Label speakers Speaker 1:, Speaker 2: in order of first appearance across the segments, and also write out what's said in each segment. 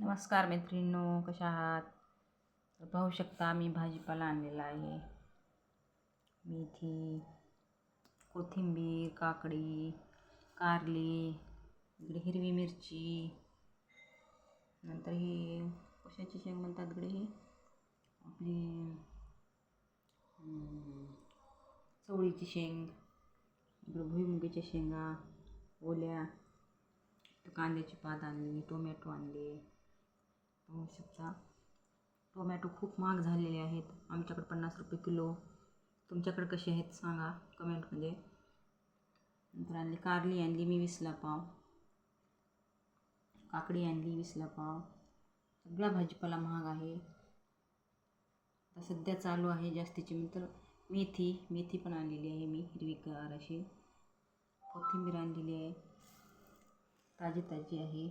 Speaker 1: नमस्कार मैत्रिणींनो कशा आहात? तर पाहू शकता मी भाजीपाला आणलेला आहे. मेथी कोथिंबीर काकडी कारली इकडे हिरवी मिरची नंतर ही कशाची शेंग म्हणतात इकडे ही. आपली चवळीची शेंग इकडे भुईमुगीच्या शेंगा ओल्या कांद्याची पात आणली टोमॅटो आणले. पाहू शकता टोमॅटो खूप महाग झालेले आहेत. आमच्याकडे पन्नास रुपये किलो. तुमच्याकडे कसे आहेत सांगा कमेंटमध्ये नंतर आणली कारली आणली मी वीसला पाव. काकडी आणली वीसला पाव. सगळा भाजीपाला महाग आहे. आता सध्या चालू आहे जास्तीची. नंतर मेथी मेथी पण आणलेली आहे मी हिरवीगार अशी. कोथिंबीर आणलेली आहे. ताजी ताजी आहे.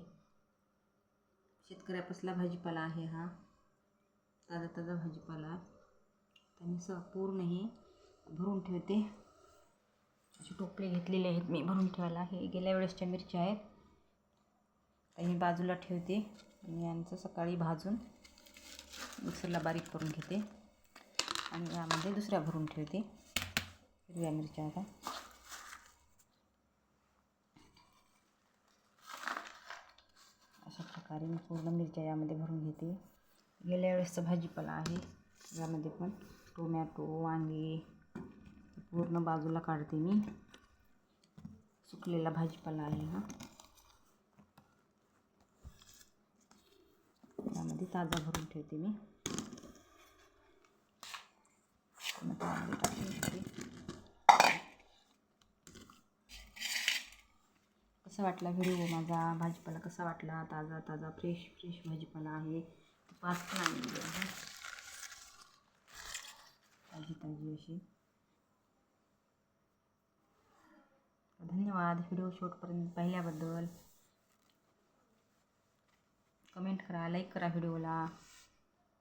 Speaker 1: शेतकऱ्यापासला भाजीपाला आहे हा. ताजा ताजा भाजीपाला. त्यांनी स पूर्ण हे भरून ठेवते. असे टोपले घेतलेले आहेत मी भरून ठेवायला. हे गेल्या वेळेसच्या मिरच्या आहेत. तर मी बाजूला ठेवते. आणि यांचं सकाळी भाजून मिक्सरला बारीक करून घेते. आणि यामध्ये दुसऱ्या भरून ठेवते. हिरव्या मिरच्या आता अशा प्रकारे मी पूर्ण मिरच्या यामध्ये भरून घेते. गेल्या वेळेसचा भाजीपाला आहे. यामध्ये पण टोमॅटो वांगे पूर्ण बाजूला काढते मी. सुकलेला भाजीपाला आहे हा. यामध्ये ताजा भरून ठेवते मी. टाकते यामध्ये टाकून घेते कसा वाटला व्हिडिओ हो माझा? भाजीपाला कसा वाटला? ताजा ताजा फ्रेश फ्रेश भाजीपाला आहे. पाच पण आणलेली आहे ताजी ताजी अशी. धन्यवाद. व्हिडिओ शॉर्टपर्यंत पाहिल्याबद्दल. कमेंट करा लाईक करा व्हिडिओला.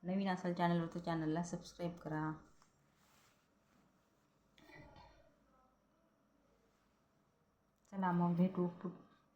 Speaker 1: नवीन असाल चॅनलवर तर चॅनलला सबस्क्राईब करा. चला मग भेटू पु